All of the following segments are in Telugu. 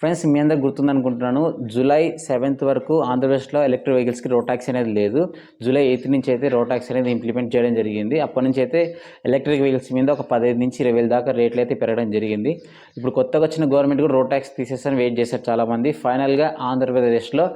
ఫ్రెండ్స్ మీ అందరికి గుర్తుందనుకుంటున్నాను జూలై సెవెంత్ వరకు ఆంధ్రప్రదేశ్లో ఎలక్ట్రిక్ వెహికల్స్కి రోడ్ ట్యాక్స్ అనేది లేదు. జూలై ఎయిత్ నుంచి అయితే రోడ్ ట్యాక్స్ అనేది ఇంప్లిమెంట్ చేయడం జరిగింది. అప్పటి నుంచి అయితే ఎలక్ట్రిక్ వెహికల్స్ మీద ఒక పదిహేను నుంచి ఇరవై వేల దాకా రేట్లు అయితే పెరగడం జరిగింది. ఇప్పుడు కొత్తగా వచ్చిన గవర్నమెంట్ కూడా రోడ్ ట్యాక్స్ తీసేస్తారని వెయిట్ చేశారు చాలామంది. ఫైనల్గా ఆంధ్రప్రదేశ్లో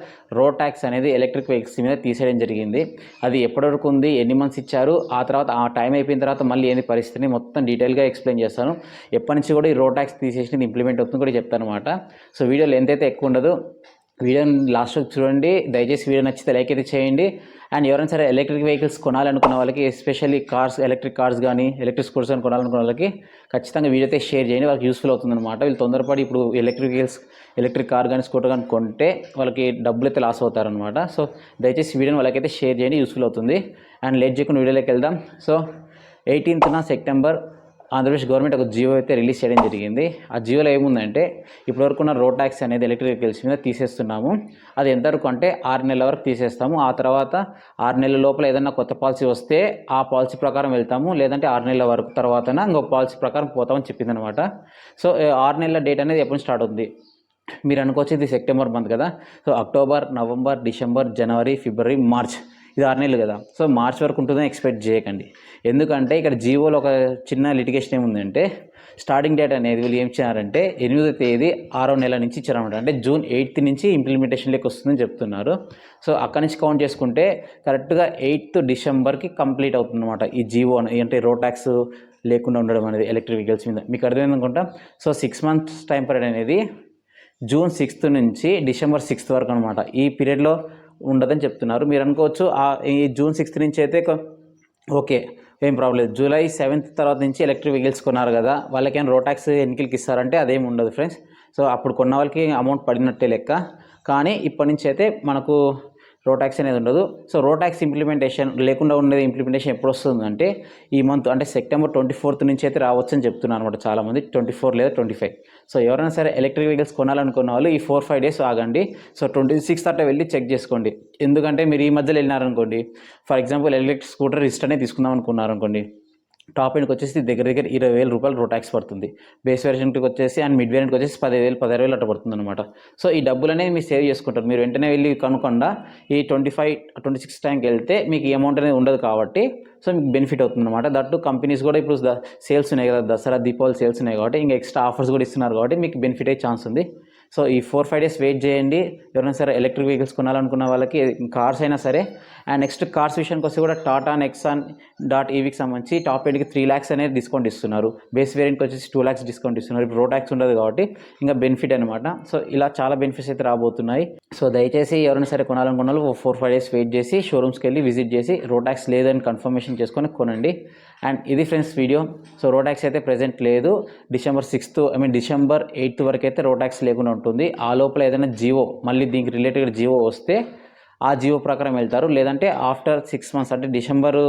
రోడ్ ట్యాక్స్ అనేది ఎలక్ట్రిక్ వెహికల్స్ మీద తీసేయడం జరిగింది. అది ఎప్పటివరకు ఉంది ఎన్ని మంత్స్ ఇచ్చారు ఆ తర్వాత ఆ టైం అయిపోయిన తర్వాత మళ్ళీ ఏంది పరిస్థితిని మొత్తం డీటెయిల్గా ఎక్స్ప్లెయిన్ చేస్తాను. ఎప్పటి నుంచి కూడా ఈ రోడ్ ట్యాక్స్ తీసేసి ఇంప్లిమెంట్ అవుతుంది కూడా చెప్తాను అనమాట సో వీడియో లెంత్ అయితే ఎక్కువ ఉండదు. వీడియోని లాస్ట్ వరకు చూడండి. దయచేసి వీడియో నచ్చితే లైక్ అయితే చేయండి. అండ్ ఎవరైనా సరే ఎలక్ట్రిక్ వెహికల్స్ కొనాలనుకున్న వాళ్ళకి ఎస్పెషల్లీ కార్స్ ఎలక్ట్రిక్ కార్స్ కానీ ఎలక్ట్రిక్ స్కూటర్స్ కానీ కొనాలనుకున్న వాళ్ళకి ఖచ్చితంగా వీడియో అయితే షేర్ చేయండి. వాళ్ళకి యూస్ఫుల్ అవుతుంది అనమాట వీళ్ళు తొందరపడి ఇప్పుడు ఎలక్ట్రిక్ వెహికల్స్ ఎలక్ట్రిక్ కార్ కానీ స్కూటర్ కానీ కొంటే వాళ్ళకి డబ్బులు అయితే లాస్ అవుతారనమాట సో దయచేసి వీడియోని వాళ్ళకైతే షేర్ చేయండి. యూస్ఫుల్ అవుతుంది. అండ్ లేట్ చేయకుండా వీడియోలోకి వెళ్దాం. సో ఎయిటీన్త్న సెప్టెంబర్ ఆంధ్రప్రదేశ్ గవర్నమెంట్ ఒక జియో అయితే రిలీజ్ చేయడం జరిగింది. ఆ జియోలో ఏముందంటే ఇప్పటివరకు ఉన్న రోడ్ ట్యాక్స్ అనేది ఎలక్ట్రిక్ వెహికల్స్ మీద తీసేస్తున్నాము. అది ఎంతవరకు అంటే ఆరు నెలల వరకు తీసేస్తాము. ఆ తర్వాత ఆరు నెలల లోపల ఏదైనా కొత్త పాలసీ వస్తే ఆ పాలసీ ప్రకారం వెళ్తాము. లేదంటే ఆరు నెలల వరకు తర్వాత ఇంకొక పాలసీ ప్రకారం పోతామని చెప్పింది అనమాట సో ఆరు నెలల డేట్ అనేది ఎప్పుడు స్టార్ట్ ఉంది మీరు అనుకోవచ్చు ఇది సెప్టెంబర్ మంత్ కదా. So October November December January February March. ఇది ఆరు నెలలు కదా. సో మార్చ్ వరకు ఉంటుందని ఎక్స్పెక్ట్ చేయకండి. ఎందుకంటే ఇక్కడ జీవోలో ఒక చిన్న లిటిగేషన్ ఏముందంటే స్టార్టింగ్ డేట్ అనేది వీళ్ళు ఏం ఇచ్చారంటే ఎనిమిదో తేదీ ఆరో నెల నుంచి ఇచ్చారనమాట అంటే జూన్ ఎయిత్ నుంచి ఇంప్లిమెంటేషన్లోకి వస్తుందని చెప్తున్నారు. సో అక్కడి నుంచి కౌంట్ చేసుకుంటే కరెక్ట్గా ఎయిత్ డిసెంబర్కి కంప్లీట్ అవుతుందన్నమాట ఈ జీవో అంటే రోడ్ ట్యాక్స్ లేకుండా ఉండడం అనేది ఎలక్ట్రిక్ వెహికల్స్ మీద. మీకు అర్థమైంది అనుకుంటా so six months time period అనేది జూన్ సిక్స్త్ నుంచి డిసెంబర్ సిక్స్త్ వరకు అనమాట ఈ పీరియడ్లో ఉండదని చెప్తున్నారు. మీరు అనుకోవచ్చు ఈ జూన్ సిక్స్త్ నుంచి అయితే ఓకే ఏం ప్రాబ్లం లేదు. జూలై సెవెంత్ తర్వాత నుంచి ఎలక్ట్రిక్ వెహికల్స్ కొన్నారు కదా వాళ్ళకేం రోటాక్స్ ఎన్నికలకి ఇస్తారంటే అదేం ఉండదు ఫ్రెండ్స్. సో అప్పుడు కొన్న వాళ్ళకి అమౌంట్ పడినట్టే లెక్క. కానీ ఇప్పటి నుంచి అయితే మనకు రోటాక్స్ అనేది ఉండదు. సో రోటాక్స్ ఇంప్లిమెంటేషన్ లేకుండా ఉండేది ఇంప్లిమెంటేషన్ ఎప్పుడు వస్తుంది అంటే ఈ మంత్ అంటే సెప్టెంబర్ ట్వంటీ ఫోర్త్ నుంచి అయితే రావచ్చు అని చెప్తున్నారు అనమాట చాలామంది. ట్వంటీ ఫోర్ లేదా ట్వంటీ ఫైవ్. సో ఎవరైనా సరే ఎలక్ట్రిక్ వెహికల్స్ కొనాలనుకున్న వాళ్ళు ఈ ఫోర్ ఫైవ్ డేస్ ఆగండి. సో ట్వంటీ సిక్స్ అట్లా వెళ్ళి చెక్ చేసుకోండి. ఎందుకంటే మీరు ఈ మధ్యలో వెళ్ళినారనుకోండి. ఫర్ ఎగ్జాంపుల్ ఎలక్ట్రిక్ స్కూటర్ ఇష్టనే తీసుకుందాం అనుకున్నారనుకోండి. టాప్ ఎండ్కి వచ్చేసి దగ్గర దగ్గర ఇరవై వేల రూపాయలు రోటాక్స్ పడుతుంది. బేస్ వేరియంట్కి వచ్చేసి అండ్ మిడ్ వేరియంట్కి వచ్చేసి పదివేలు పదిహేను వేలు అట్లా పడుతుంది అనమాట సో ఈ డబ్బులు అనేది మీరు సేవ్ చేసుకుంటారు. మీరు వెంటనే వెళ్ళి కనుకుండా ఈ ట్వంటీ ఫైవ్ ట్వంటీ సిక్స్ టైంకి వెళ్తే మీకు ఈ అమౌంట్ అనేది ఉండదు కాబట్టి సో మీకు బెనిఫిట్ అవుతుంది అనమాట దట్టు కంపెనీస్ కూడా ఇప్పుడు సేల్స్ ఉన్నాయి కదా దసరా దీపావళి సేల్స్ ఉన్నాయి కాబట్టి ఇంకా ఎక్స్ట్రా ఆఫర్స్ కూడా ఇస్తున్నారు కాబట్టి మీకు బెనిఫిట్ అయ్యే ఛాన్స్ ఉంది. సో ఈ ఫోర్ ఫైవ్ డేస్ వెయిట్ చేయండి. ఎవరైనా సరే ఎలక్ట్రిక్ వెహికల్స్ కొనాలనుకున్న వాళ్ళకి కార్స్ అయినా సరే. అండ్ నెక్స్ట్ కార్స్ విషయానికి వస్తే కూడా టాటా నెక్సాన్ డాట్ ఈవీకి సంబంధించి టాప్ ఎండ్కి త్రీ ల్యాక్స్ అనేది డిస్కౌంట్ ఇస్తున్నారు. బేస్ వేరియంట్కి వచ్చేసి టూ ల్యాక్స్ డిస్కౌంట్ ఇస్తున్నారు. ఇప్పుడు రోటాక్స్ ఉండదు కాబట్టి ఇంకా బెనిఫిట్ అనమాట సో ఇలా చాలా బెనిఫిట్స్ అయితే రాబోతున్నాయి. సో దయచేసి ఎవరైనా సరే కొనాలనుకున్న వాళ్ళు ఫోర్ ఫైవ్ డేస్ వెయిట్ చేసి షోరూమ్స్కి వెళ్ళి విజిట్ చేసి రోటాక్స్ లేదని కన్ఫర్మేషన్ చేసుకొని కొనండి. అండ్ ఇది ఫ్రెండ్స్ వీడియో. సో రోటాక్స్ అయితే ప్రజెంట్ లేదు. December sixth I mean December eighth వరకు అయితే రోటాక్స్ లేకుండా ఉంటుంది. ఆ లోపల ఏదైనా జియో మళ్ళీ దీనికి రిలేటెడ్ జియో వస్తే ఆ జియో ప్రకారం వెళ్తారు. లేదంటే ఆఫ్టర్ సిక్స్ మంత్స్ అంటే డిసెంబర్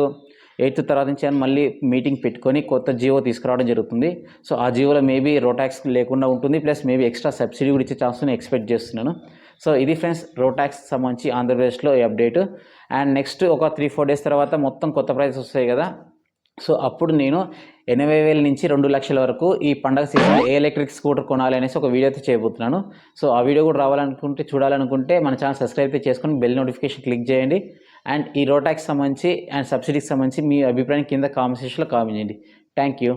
ఎయిత్ తర్వాత నుంచి మళ్ళీ మీటింగ్ పెట్టుకొని కొత్త జియో తీసుకురావడం జరుగుతుంది. సో ఆ జియోలో మేబీ రోటాక్స్ లేకుండా ఉంటుంది. ప్లస్ మేబీ ఎక్స్ట్రా సబ్సిడీ కూడా ఇచ్చే ఛాన్స్ ఎక్స్పెక్ట్ చేస్తున్నాను. సో ఇది ఫ్రెండ్స్ రోటాక్స్ సంబంధించి ఆంధ్రప్రదేశ్లో ఈ అప్డేట్. అండ్ నెక్స్ట్ ఒక త్రీ ఫోర్ డేస్ తర్వాత మొత్తం కొత్త ప్రైస్ వస్తాయి కదా. సో అప్పుడు నేను ఎనభై వేల నుంచి రెండు లక్షల వరకు ఈ పండగ సీజన్ ఏ ఎలక్ట్రిక్ స్కూటర్ కొనాలి అనేసి ఒక వీడియో అయితే చేయబోతున్నాను. సో ఆ వీడియో కూడా రావాలనుకుంటే చూడాలనుకుంటే మన ఛానల్ సబ్స్క్రైబ్ చేసుకొని బెల్ నోటిఫికేషన్ క్లిక్ చేయండి. అండ్ ఈ రోటాక్స్ సంబంధించి అండ్ సబ్సిడీకి సంబంధించి మీ అభిప్రాయం కింద కామెంట్ సెక్షన్లో కామెంట్ చేయండి. Thank you.